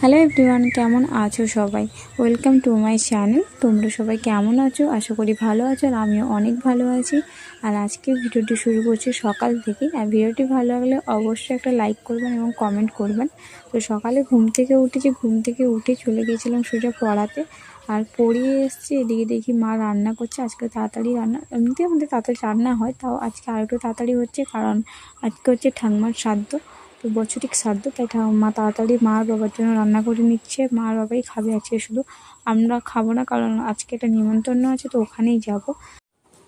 Hello everyone, কেমন আছো সবাই? Welcome to my channel. তোমরা সবাই কেমন আছো? আশা করি ভালো আছো আর আমিও অনেক ভালো আছি। আর আজকে ভিডিওটি শুরু করছি সকাল থেকে আর ভিডিওটি ভালো লাগলে অবশ্যই একটা লাইক করবেন এবং কমেন্ট করবেন। তো সকালে ঘুম থেকে উঠেছি ঘুম থেকে উঠে চলে গিয়েছিলাম সোজা পড়াতে। আর পড়িয়ে এসছি, এদিকে দেখি মা রান্না করছে। আজকে তাড়াতাড়ি রান্না এমনিতে আমাদের তাড়াতাড়ি রান্না হয়, তাও আজকে আর একটু তাড়াতাড়ি হচ্ছে কারণ আজকে হচ্ছে ঠাংমার শ্রাদ্ধ। তো বছরিক শ্রাদ্ধ তাই মা তাড়াতাড়ি মা আর বাবার জন্য রান্না করে নিচ্ছে। মা আর বাবাই খাবে, আজকে শুধু আমরা খাব না, কারণ আজকে একটা নিমন্ত্রণ আছে, তো ওখানেই যাব।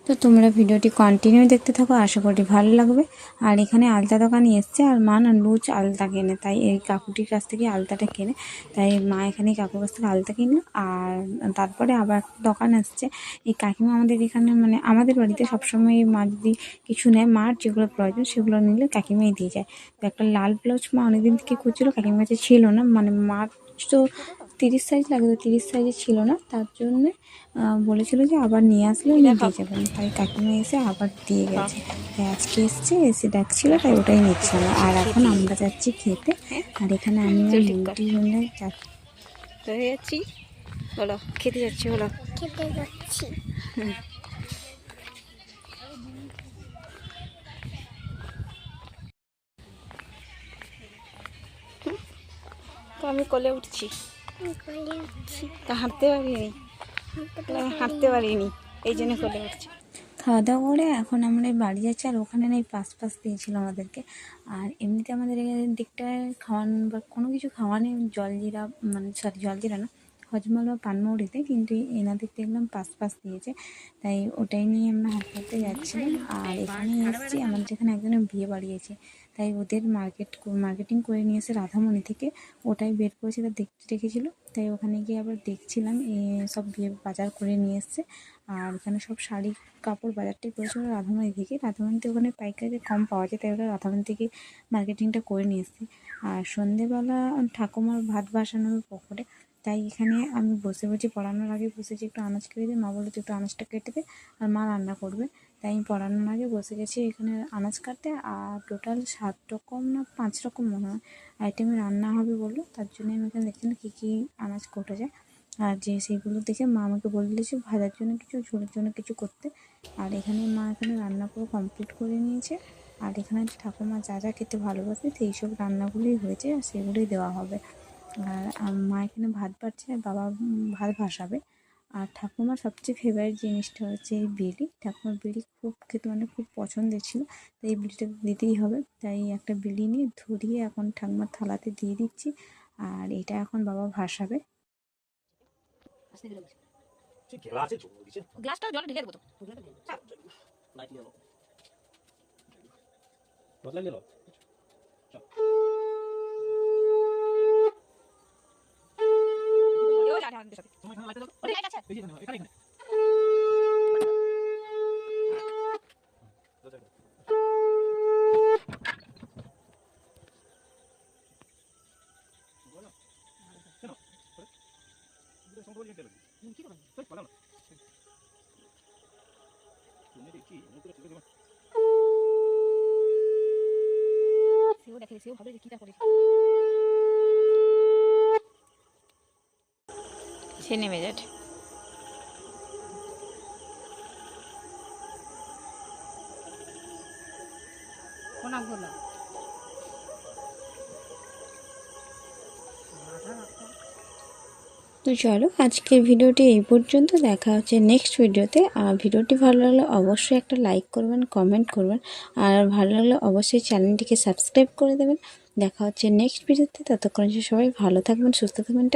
তো তোমরা ভিডিওটি কন্টিনিউ দেখতে থাকো, আশা করি ভালো লাগবে। আর এখানে আলতা দোকানে এসছে, আর মা না লুচ আলতা কেনে, তাই এই কাকুটির কাছ থেকে আলতাটা কেনে, তাই মা এখানে কাকুর কাছ থেকে আলতা কিনলো। আর তারপরে আবার দোকান আসছে, এই কাকিমা আমাদের এখানে মানে আমাদের বাড়িতে সবসময় মা যদি কিছু নেয়, মার যেগুলো প্রয়োজন সেগুলো নিলে কাকিমাই দিয়ে যায়। তো একটা লাল ব্লাউজ মা অনেকদিন থেকে করছিল কাকিমার কাছে ছিল না মানে মার তো তিরিশ সাইজ লাগতো তিরিশ সাইজে ছিল না তার জন্যে বলেছিল যে আবার নিয়ে আসলে উনি দিয়ে যাবেন তাই কাকিমা এসে আবার দিয়ে গেছে। তাই আজকে এসছে এসে ডাকছিল তাই ওটাই নিচ্ছিল আর এখন আমরা যাচ্ছি খেতে। আর এখানে আমি আর মন্টি যাচ্ছি তো হয়ে যাচ্ছি। বলো খেতে যাচ্ছি বলো। খেতে যাচ্ছি। তো আমি কলে উঠছি। তা হাঁটতে পারিনি। হাঁটতে পারিনি। এই জন্য কোলে উঠছি। খাওয়া দাওয়া করে এখন আমরা বাড়ি যাচ্ছি, আর ওখানে না এই পাস পাস দিয়েছিল আমাদেরকে আর এমনিতে আমাদের দিকটায় খাওয়ানো বা কোনো কিছু খাওয়ানি জলজিরা মানে সরি, জলজিরা না, হজমাল বা পানমৌড়িতে কিন্তু এনাদের দেখলাম পাস পাস দিয়েছে। তাই ওটাই নিয়ে আমরা হাঁটতে যাচ্ছিলাম। আর এখানে এসেছি, আমাদের যেখানে একজনের বিয়ে বাড়িয়েছে তাই ওদের মার্কেট মার্কেটিং করে নিয়ে এসে রাধামণি থেকে। ওটাই বের করেছে তা দেখতে রেখেছিলো তাই ওখানে গিয়ে আবার দেখছিলাম সব বিয়ে বাজার করে নিয়ে এসছে। আর এখানে সব শাড়ি, কাপড় বাজারটাই করেছিল রাধামণি থেকে। রাধামণিতে ওখানে পাইকারি কম পাওয়া যায়, তাই ওরা রাধামণি থেকে মার্কেটিংটা করে নিয়ে এসছে। আর সন্ধেবেলা ঠাকুমার ভাত বসানোর পকরে তাই এখানে আমি বসে বসে পড়ানোর আগে বসেছি, একটু আনাজ কেটে দিয়ে মা তুই একটু আনাজটা কেটে দে, আর মা রান্না করবে। তাই আমি পড়ানোর আগে বসে গেছি এখানে আনাজ কাটতে, আর টোটাল সাত রকম না পাঁচ রকম মনে হয় আইটেমে রান্না হবে বলল। তার জন্য আমি এখানে দেখছি না কী কী আনাজ কোটা যায়। আর যে সেইগুলো দেখে মা আমাকে বলে দিয়েছে ভাজার জন্য কিছু, ঝোলের জন্য কিছু করতে। আর এখানে মা এখানে রান্না পুরো কমপ্লিট করে নিয়েছে। আর এখানে ঠাকুমা যা যা খেতে ভালোবাসে সেই সব রান্নাগুলোই হয়েছে আর সেগুলোই দেওয়া হবে। আর মা এখানে ভাত বাড়ছে আর বাবা ভাত ভাসাবে। আর ঠাকুমার সবচেয়ে ফেভারিট জিনিসটা হচ্ছে এই বিড়ি। ঠাকুমার বিড়ি খুব খেতে মানে খুব পছন্দের ছিল তাই এই বিড়িটা দিতেই হবে। তাই একটা বিড়ি নিয়ে ধরিয়ে এখন ঠাকুমার থালাতে দিয়ে দিচ্ছি আর এটা এখন বাবা ভাসাবে। সে গ্লাসে জল দেবো তো। বদলা সেও দেখে সেও ভাবে যে কিটা করেছে। সে নেমে কোনাগুলো? তো চলো আজকের ভিডিওটি এই পর্যন্ত। দেখা হচ্ছে নেক্সট ভিডিওতে। আর ভিডিওটি ভালো লাগলে অবশ্যই একটা লাইক করবেন কমেন্ট করবেন। আর ভালো লাগলে অবশ্যই চ্যানেলটিকে সাবস্ক্রাইব করে দেবেন। দেখা হচ্ছে নেক্সট ভিডিওতে। ততক্ষণ সবাই ভালো থাকবেন সুস্থ থাকবেন।